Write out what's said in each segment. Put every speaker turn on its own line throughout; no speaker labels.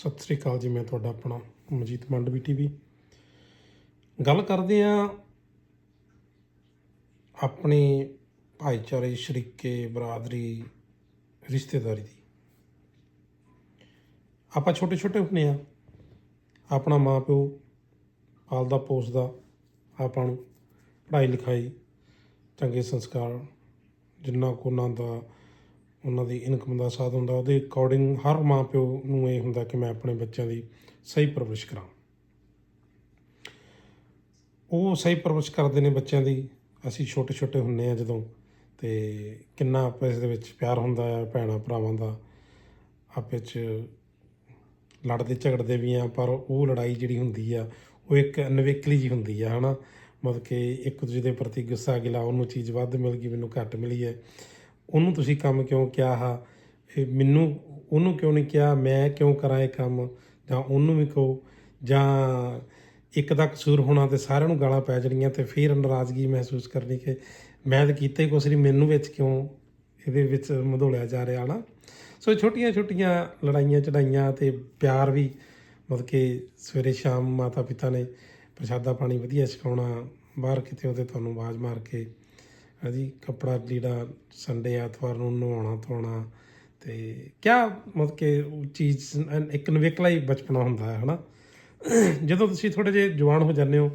ਸਤਿ ਸ੍ਰੀ ਅਕਾਲ ਜੀ, ਮੈਂ ਤੁਹਾਡਾ ਆਪਣਾ ਮਜੀਤ ਮੰਡਵੀ ਟੀਵੀ। ਗੱਲ ਕਰਦੇ ਆ ਆਪਣੇ ਭਾਈਚਾਰੇ, ਸ਼ਰੀਕੇ, ਬਰਾਦਰੀ, ਰਿਸ਼ਤੇਦਾਰੀ ਦੀ। ਆਪਾਂ ਛੋਟੇ ਛੋਟੇ ਹੁੰਦੇ ਆ ਆਪਣਾ ਮਾਂ ਪਿਓ ਪਾਲਦਾ, ਪੋਸਦਾ ਆਪਾਂ ਨੂੰ। ਪੜ੍ਹਾਈ ਲਿਖਾਈ ਚੰਗੇ ਸੰਸਕਾਰ, ਜਿੰਨਾ ਕੁ ਉਹਨਾਂ ਦਾ ਉਹਨਾਂ ਦੀ ਇਨਕਮ ਦਾ ਸਾਧਨ ਹੁੰਦਾ, ਉਹਦੇ ਅਕੋਰਡਿੰਗ ਹਰ ਮਾਂ ਪਿਓ ਨੂੰ ਇਹ ਹੁੰਦਾ ਕਿ ਮੈਂ ਆਪਣੇ ਬੱਚਿਆਂ ਦੀ ਸਹੀ ਪਰਵਰਿਸ਼ ਕਰਾਂ। ਉਹ ਸਹੀ ਪਰਵਰਿਸ਼ ਕਰਦੇ ਨੇ ਬੱਚਿਆਂ ਦੀ। ਅਸੀਂ ਛੋਟੇ ਛੋਟੇ ਹੁੰਨੇ ਆ ਜਦੋਂ ਤੇ ਕਿੰਨਾ ਆਪਸ ਦੇ ਵਿੱਚ ਪਿਆਰ ਹੁੰਦਾ ਆ, ਭੈਣਾਂ ਭਰਾਵਾਂ ਦਾ। ਆਪੇ ਚ ਲੜਦੇ ਝਗੜਦੇ ਵੀ ਆ ਪਰ ਉਹ ਲੜਾਈ ਜਿਹੜੀ ਹੁੰਦੀ ਆ, ਉਹ ਇੱਕ ਅਨਵੇਕਲੀ ਜੀ ਹੁੰਦੀ ਆ, ਹਨਾ? ਮਤਲਬ ਕਿ ਇੱਕ ਦੂਜੇ ਦੇ ਪ੍ਰਤੀ ਗੁੱਸਾ ਗਿਲਾ ਉਹਨੂੰ ਚੀਜ਼ ਵੱਧ ਮਿਲ ਗਈ, ਮੈਨੂੰ ਘੱਟ ਮਿਲੀ ਹੈ। ਉਹਨੂੰ ਤੁਸੀਂ ਕੰਮ ਕਿਉਂ ਕਿਹਾ? ਹਾ ਇਹ ਮੈਨੂੰ ਉਹਨੂੰ ਕਿਉਂ ਨਹੀਂ ਕਿਹਾ? ਮੈਂ ਕਿਉਂ ਕਰਾਂ ਇਹ ਕੰਮ? ਜਾਂ ਉਹਨੂੰ ਵੀ ਕਹੋ? ਜਾਂ ਇੱਕ ਦਾ ਕਸੂਰ ਹੋਣਾ ਤੇ ਸਾਰਿਆਂ ਨੂੰ ਗਾਲਾਂ ਪੈ ਜਾਣੀਆਂ ਤੇ ਫਿਰ ਨਾਰਾਜ਼ਗੀ ਮਹਿਸੂਸ ਕਰਨੀ ਕਿ ਮੈਂ ਤਾਂ ਕੀਤਾ ਹੀ ਕੁਛ ਨਹੀਂ, ਮੈਨੂੰ ਵਿੱਚ ਕਿਉਂ ਇਹਦੇ ਵਿੱਚ ਮਧੋਲਿਆ ਜਾ ਰਿਹਾ ਨਾ? ਸੋ ਛੋਟੀਆਂ ਛੋਟੀਆਂ ਲੜਾਈਆਂ ਚੜਾਈਆਂ ਤੇ ਪਿਆਰ ਵੀ ਮਤਲਬ ਕਿ ਸਵੇਰੇ ਸ਼ਾਮ ਮਾਤਾ ਪਿਤਾ ਨੇ ਪ੍ਰਸ਼ਾਦਾ ਪਾਣੀ ਵਧੀਆ ਛਕਾਉਣਾ, ਬਾਹਰ ਕਿਤੇ ਉਹਦੇ ਤੁਹਾਨੂੰ ਆਵਾਜ਼ ਮਾਰ ਕੇ ਹਾਂਜੀ, ਕੱਪੜਾ, ਲੀੜਾ, ਸੰਡੇ, ਐਤਵਾਰ ਨੂੰ ਨਹਾਉਣਾ ਧੋਣਾ ਤੇ ਕਿਆ ਮਤਲਬ ਕਿ ਚੀਜ਼ ਇੱਕ ਨਵੇਕਲਾ ਹੀ ਬਚਪਨਾ ਹੁੰਦਾ ਹੈ, ਹਨਾ? ਜਦੋਂ ਤੁਸੀਂ ਥੋੜੇ ਜਿਹੇ ਜਵਾਨ ਹੋ ਜਾਂਦੇ ਹੋ,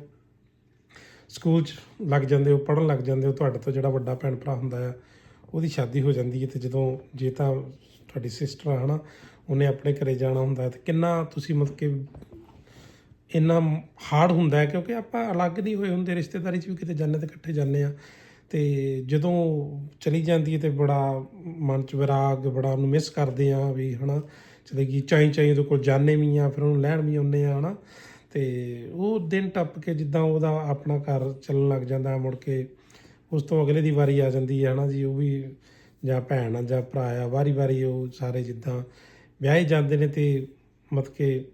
ਸਕੂਲ 'ਚ ਲੱਗ ਜਾਂਦੇ ਹੋ, ਪੜ੍ਹਨ ਲੱਗ ਜਾਂਦੇ ਹੋ, ਤੁਹਾਡੇ ਤੋਂ ਜਿਹੜਾ ਵੱਡਾ ਭੈਣ ਭਰਾ ਹੁੰਦਾ ਆ ਉਹਦੀ ਸ਼ਾਦੀ ਹੋ ਜਾਂਦੀ ਹੈ ਤੇ ਜਦੋਂ ਜੇ ਤਾਂ ਤੁਹਾਡੀ ਸਿਸਟਰ ਆ, ਹਨਾ, ਉਹਨੇ ਆਪਣੇ ਘਰੇ ਜਾਣਾ ਹੁੰਦਾ ਹੈ ਤੇ ਕਿੰਨਾ ਤੁਸੀਂ ਮਤਲਬ ਕਿ ਇੰਨਾ ਹਾਰਡ ਹੁੰਦਾ ਹੈ ਕਿਉਂਕਿ ਆਪਾਂ ਅਲੱਗ ਨਹੀਂ ਹੋਏ ਹੁੰਦੇ, ਰਿਸ਼ਤੇਦਾਰੀ 'ਚ ਵੀ ਕਿਤੇ ਜਾਂਦੇ ਤੇ ਇਕੱਠੇ ਜਾਂਦੇ ਆ ਤੇ ਜਦੋਂ ਚਲੀ ਜਾਂਦੀ ਹੈ ਤਾਂ ਬੜਾ ਮਨ 'ਚ ਵਿਰਾਗ, ਬੜਾ ਉਹਨੂੰ ਮਿਸ ਕਰਦੇ ਹਾਂ ਵੀ ਹੈ ਨਾ ਚਲੇ ਗਈ ਚਾਈਂ ਚਾਈਂ ਉਹਦੇ ਕੋਲ ਜਾਂਦੇ ਵੀ ਹਾਂ, ਫਿਰ ਉਹਨੂੰ ਲੈਣ ਵੀ ਆਉਂਦੇ ਹਾਂ ਹੈ ਨਾ ਅਤੇ ਉਹ ਦਿਨ ਟੱਪ ਕੇ ਜਿੱਦਾਂ ਉਹਦਾ ਆਪਣਾ ਘਰ ਚੱਲਣ ਲੱਗ ਜਾਂਦਾ, ਮੁੜ ਕੇ ਉਸ ਤੋਂ ਅਗਲੇ ਦੀ ਵਾਰੀ ਆ ਜਾਂਦੀ ਹੈ ਹਨਾ ਜੀ, ਉਹ ਵੀ ਜਾਂ ਭੈਣ ਆ ਜਾਂ ਭਰਾ ਆ, ਵਾਰੀ ਵਾਰੀ ਉਹ ਸਾਰੇ ਜਿੱਦਾਂ ਵਿਆਹੇ ਜਾਂਦੇ ਨੇ ਤੇ ਮਤਲਬ ਕਿ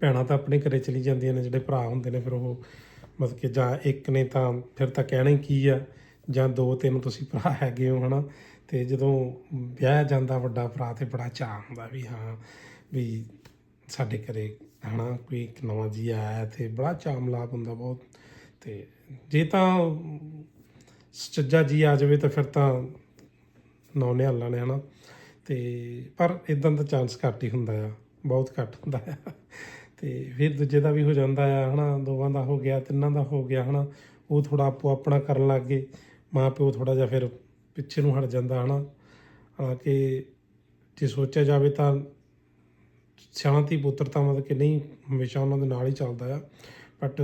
ਭੈਣਾਂ ਤਾਂ ਆਪਣੇ ਘਰੇ ਚਲੀ ਜਾਂਦੀਆਂ ਨੇ, ਜਿਹੜੇ ਭਰਾ ਹੁੰਦੇ ਨੇ, ਫਿਰ ਉਹ ਮਤਲਬ ਕਿ ਜਾਂ ਇੱਕ ਨੇ ਤਾਂ ਫਿਰ ਤਾਂ ਕਹਿਣਾ ਹੀ ਕੀ ਆ, ਜਾਂ ਦੋ ਤਿੰਨ ਤੁਸੀਂ ਭਰਾ ਹੈਗੇ ਹੋ, ਹਨਾ? ਤੇ ਜਦੋਂ ਵਿਆਹ ਜਾਂਦਾ ਵੱਡਾ ਭਰਾ ਤੇ ਬੜਾ ਚਾਅ ਹੁੰਦਾ ਵੀ ਹਾਂ, ਵੀ ਸਾਡੇ ਘਰੇ, ਹਨਾ, ਕੋਈ ਇੱਕ ਨਵਾਂ ਜੀ ਆਇਆ ਤੇ ਬੜਾ ਚਾਅ ਮਲਾਪ ਹੁੰਦਾ ਬਹੁਤ। ਤੇ ਜੇ ਤਾਂ ਸੱਜਾ ਜੀ ਆ ਜਾਵੇ ਤਾਂ ਫਿਰ ਤਾਂ ਨੌ ਨਿਹਾਲਾਂ ਨੇ, ਹਨਾ? ਤੇ ਪਰ ਇਦਾਂ ਦਾ ਚਾਂਸ ਘੱਟ ਹੀ ਹੁੰਦਾ ਆ, ਬਹੁਤ ਘੱਟ ਹੁੰਦਾ ਆ। ਤੇ ਫਿਰ ਦੂਜੇ ਦਾ ਵੀ ਹੋ ਜਾਂਦਾ ਆ, ਹਨਾ, ਦੋਵਾਂ ਦਾ ਹੋ ਗਿਆ, ਤਿੰਨਾਂ ਦਾ ਹੋ ਗਿਆ, ਹਨਾ, ਉਹ ਥੋੜਾ ਆਪੋ ਆਪਣਾ ਕਰਨ ਲੱਗ ਗਏ। ਮਾਂ ਪਿਓ ਥੋੜਾ ਜਿਹਾ ਫਿਰ ਪਿੱਛੇ ਨੂੰ ਹਟ ਜਾਂਦਾ, ਹਨਾ। ਹਾਲਾਂਕਿ ਜੇ ਸੋਚਿਆ ਜਾਵੇ ਤਾਂ ਸਿਆਣਾ ਧੀ ਪੁੱਤਰ ਤਾਂ ਮਤਲਬ ਕਿ ਨਹੀਂ, ਹਮੇਸ਼ਾ ਉਹਨਾਂ ਦੇ ਨਾਲ ਹੀ ਚੱਲਦਾ ਆ। ਬਟ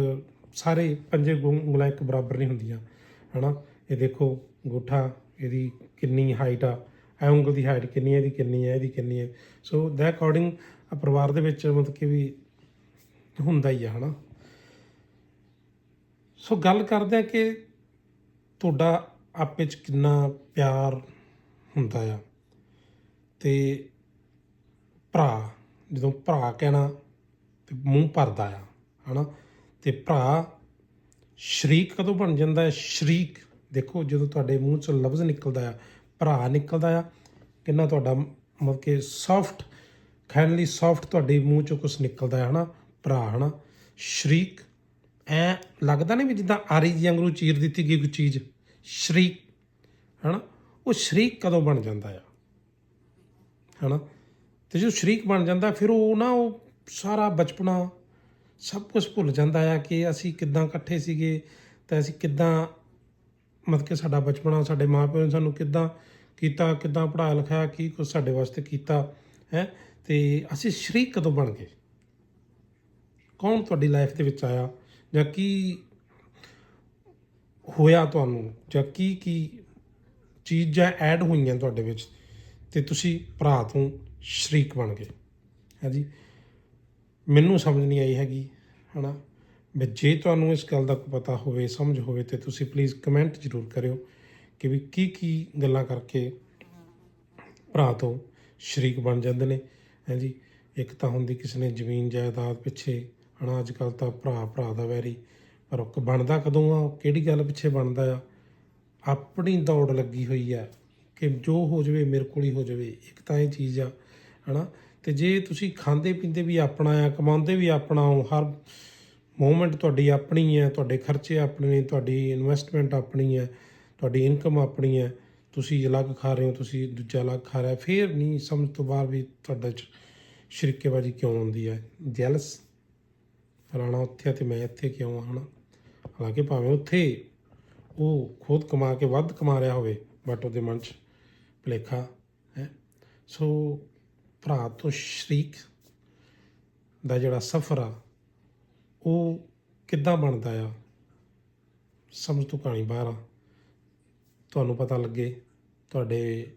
ਸਾਰੇ ਪੰਜੇ ਗੁੰ- ਉਂਗਲਾਂ ਇੱਕ ਬਰਾਬਰ ਨਹੀਂ ਹੁੰਦੀਆਂ, ਹਨਾ। ਇਹ ਦੇਖੋ, ਗੁੱਠਾ, ਇਹਦੀ ਕਿੰਨੀ ਹਾਈਟ ਆ ਐ ਉਂਗਲ ਦੀ ਹਾਈਟ ਕਿੰਨੀ ਹੈ, ਇਹਦੀ ਕਿੰਨੀ ਹੈ, ਇਹਦੀ ਕਿੰਨੀ ਹੈ। ਸੋ ਦੇ ਅਕੋਰਡਿੰਗ ਪਰਿਵਾਰ ਦੇ ਵਿੱਚ ਮਤਲਬ ਕਿ ਵੀ ਹੁੰਦਾ ਹੀ ਆ, ਹਨਾ। ਸੋ ਗੱਲ ਕਰਦੇ ਆ ਕਿ ਤੁਹਾਡਾ ਆਪੇ ਚ ਕਿੰਨਾ ਪਿਆਰ ਹੁੰਦਾ ਆ। ਤੇ ਭਰਾ, ਜਦੋਂ ਭਰਾ ਕਹਿਣਾ ਤੇ ਮੂੰਹ ਭਰਦਾ ਆ, ਹਨਾ। ਤੇ ਭਰਾ ਸ਼ਰੀਕ ਕਦੋਂ ਬਣ ਜਾਂਦਾ ਹੈ ਸ਼ਰੀਕ, ਦੇਖੋ ਜਦੋਂ ਤੁਹਾਡੇ ਮੂੰਹ ਚੋਂ ਲਫ਼ਜ਼ ਨਿਕਲਦਾ ਆ, ਭਰਾ ਨਿਕਲਦਾ ਆ, ਕਿੰਨਾ ਤੁਹਾਡਾ ਮਤਲਬ ਕਿ ਸੌਫਟ ਖੈਨਲੀ ਸੌਫਟ ਤੁਹਾਡੇ ਮੂੰਹ ਚੋਂ ਕੁਝ ਨਿਕਲਦਾ ਹੈ ਹਨਾ। ਭਰਾ, ਹਨਾ? ਸ਼ਰੀਕ। ਐ ਲੱਗਦਾ ਨਹੀਂ ਵੀ ਜਿੱਦਾਂ ਆਰੀ ਜੀ ਵਾਂਗੂ ਚੀਰ ਦਿੱਤੀ ਗਈ ਕੋਈ ਚੀਜ਼। ਸ਼ਰੀਕ, ਹਨਾ? ਉਹ ਸ਼ਰੀਕ ਕਦੋਂ ਬਣ ਜਾਂਦਾ ਆ? ਹਨਾ? ਤੇ ਜਦੋਂ ਸ਼ਰੀਕ ਬਣ ਜਾਂਦਾ, ਫਿਰ ਉਹ ਨਾ, ਉਹ ਸਾਰਾ ਬਚਪਨਾ ਸਭ ਕੁਝ ਭੁੱਲ ਜਾਂਦਾ ਆ ਕਿ ਅਸੀਂ ਕਿੱਦਾਂ ਇਕੱਠੇ ਸੀਗੇ ਤੇ ਅਸੀਂ ਕਿੱਦਾਂ, ਮਤਲਬ ਕਿ ਸਾਡਾ ਬਚਪਨਾ, ਸਾਡੇ ਮਾਪਿਆਂ ਨੇ ਸਾਨੂੰ ਕਿੱਦਾਂ ਕੀਤਾ, ਕਿੱਦਾਂ ਪੜ੍ਹਾਇਆ ਲਿਖਾਇਆ ਕੀ ਕੁਝ ਸਾਡੇ ਵਾਸਤੇ ਕੀਤਾ, ਹੈ? ਤੇ ਅਸੀਂ ਸ਼ਰੀਕ ਕਦੋਂ ਬਣ ਗਏ? ਕੌਣ ਤੁਹਾਡੀ ਲਾਈਫ ਦੇ ਵਿੱਚ ਆਇਆ? ਜਾਂ ਕੀ ਹੋਇਆ ਤੁਹਾਨੂੰ? ਜਾਂ ਕੀ ਕੀ ਚੀਜ਼ਾਂ ਐਡ ਹੋਈਆਂ ਤੁਹਾਡੇ ਵਿੱਚ ਤੇ ਤੁਸੀਂ ਭਰਾ ਤੋਂ ਸ਼ਰੀਕ ਬਣ ਗਏ? ਹੈ ਮੈਨੂੰ ਸਮਝ ਨਹੀਂ ਆਈ ਹੈਗੀ, ਹਨਾ? ਵੀ ਜੇ ਤੁਹਾਨੂੰ ਇਸ ਗੱਲ ਦਾ ਪਤਾ ਹੋਵੇ, ਸਮਝ ਹੋਵੇ ਤੇ ਤੁਸੀਂ ਪਲੀਜ਼ ਕਮੈਂਟ ਜ਼ਰੂਰ ਕਰਿਓ ਕਿ ਵੀ ਕੀ ਕੀ ਗੱਲਾਂ ਕਰਕੇ ਭਰਾ ਤੋਂ ਸ਼ਰੀਕ ਬਣ ਜਾਂਦੇ ਨੇ। ਹੈ ਇੱਕ ਤਾਂ ਹੁੰਦੀ ਕਿਸੇ ਨੇ ਜ਼ਮੀਨ ਜਾਇਦਾਦ ਪਿੱਛੇ ਹਨਾ ਅੱਜ ਕੱਲ ਤਾਂ ਭਰਾ ਭਰਾ ਦਾ ਵੈਰੀ ਪਰ ਉਹ ਬਣਦਾ ਕਦੋਂ ਆ? ਉਹ ਕਿਹੜੀ ਗੱਲ ਪਿੱਛੇ ਬਣਦਾ ਆ? ਆਪਣੀ ਦੌੜ ਲੱਗੀ ਹੋਈ ਆ ਕਿ ਜੋ ਹੋ ਜਾਵੇ ਮੇਰੇ ਕੋਲ ਹੀ ਹੋ ਜਾਵੇ। ਇੱਕ ਤਾਂ ਇਹ ਚੀਜ਼ ਆ, ਹਨਾ? ਤੇ ਜੇ ਤੁਸੀਂ ਖਾਂਦੇ ਪੀਂਦੇ ਵੀ ਆਪਣਾ ਆ, ਕਮਾਉਂਦੇ ਵੀ ਆਪਣਾ ਹੋ, ਹਰ ਮੂਵਮੈਂਟ ਤੁਹਾਡੀ ਆਪਣੀ ਹੈ ਤੁਹਾਡੇ ਖਰਚੇ ਆਪਣੇ ਨੇ, ਤੁਹਾਡੀ ਇਨਵੈਸਟਮੈਂਟ ਆਪਣੀ ਹੈ ਤੁਹਾਡੀ ਇਨਕਮ ਆਪਣੀ ਹੈ ਤੁਸੀਂ ਅਲੱਗ ਖਾ ਰਹੇ ਹੋ, ਤੁਸੀਂ ਦੂਜਾ ਅਲੱਗ ਖਾ ਰਿਹਾ, ਫਿਰ ਨਹੀਂ ਸਮਝ ਤੋਂ ਬਾਹਰ ਵੀ ਤੁਹਾਡਾ ਸ਼ਰੀਕੇਬਾਜ਼ੀ ਕਿਉਂ ਆਉਂਦੀ ਹੈ ਜੈਲਸ ਫਲਾਣਾ ਉੱਥੇ ਆ ਤੇ ਮੈਂ ਇੱਥੇ ਕਿਉਂ ਆ ਹਨਾ? ਹਾਲਾਂਕਿ ਭਾਵੇਂ ਉੱਥੇ ਉਹ ਖੁਦ ਕਮਾ ਕੇ ਵੱਧ ਕਮਾ ਰਿਹਾ ਹੋਵੇ ਬਟ ਉਹਦੇ ਮਨ 'ਚ ਭੁਲੇਖਾ ਹੈ। ਸੋ ਭਰਾ ਤੋਂ ਸ਼ਰੀਕ ਦਾ ਜਿਹੜਾ ਸਫ਼ਰ ਆ, ਉਹ ਕਿੱਦਾਂ ਬਣਦਾ ਆ? ਸਮਝ ਤੋਂ ਕਹਾਣੀ ਬਾਹਰ ਆ। ਤੁਹਾਨੂੰ ਪਤਾ ਲੱਗੇ, ਤੁਹਾਡੇ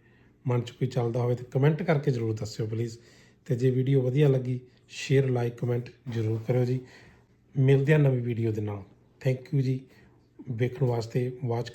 ਮਨ 'ਚ ਕੋਈ ਚੱਲਦਾ ਹੋਵੇ ਤਾਂ ਕਮੈਂਟ ਕਰਕੇ ਜ਼ਰੂਰ ਦੱਸਿਓ ਪਲੀਜ਼ ਤੇ ਜੇ ਵੀਡੀਓ ਵਧੀਆ ਲੱਗੀ ਸ਼ੇਅਰ ਲਾਈਕ ਕਮੈਂਟ ਜ਼ਰੂਰ ਕਰਿਓ ਜੀ। ਮਿਲਦੇ ਹਾਂ ਨਵੀਂ ਵੀਡੀਓ ਦੇ ਨਾਲ। ਥੈਂਕ ਯੂ ਜੀ। ਵੇਖਣ ਵਾਸਤੇ ਵਾਚ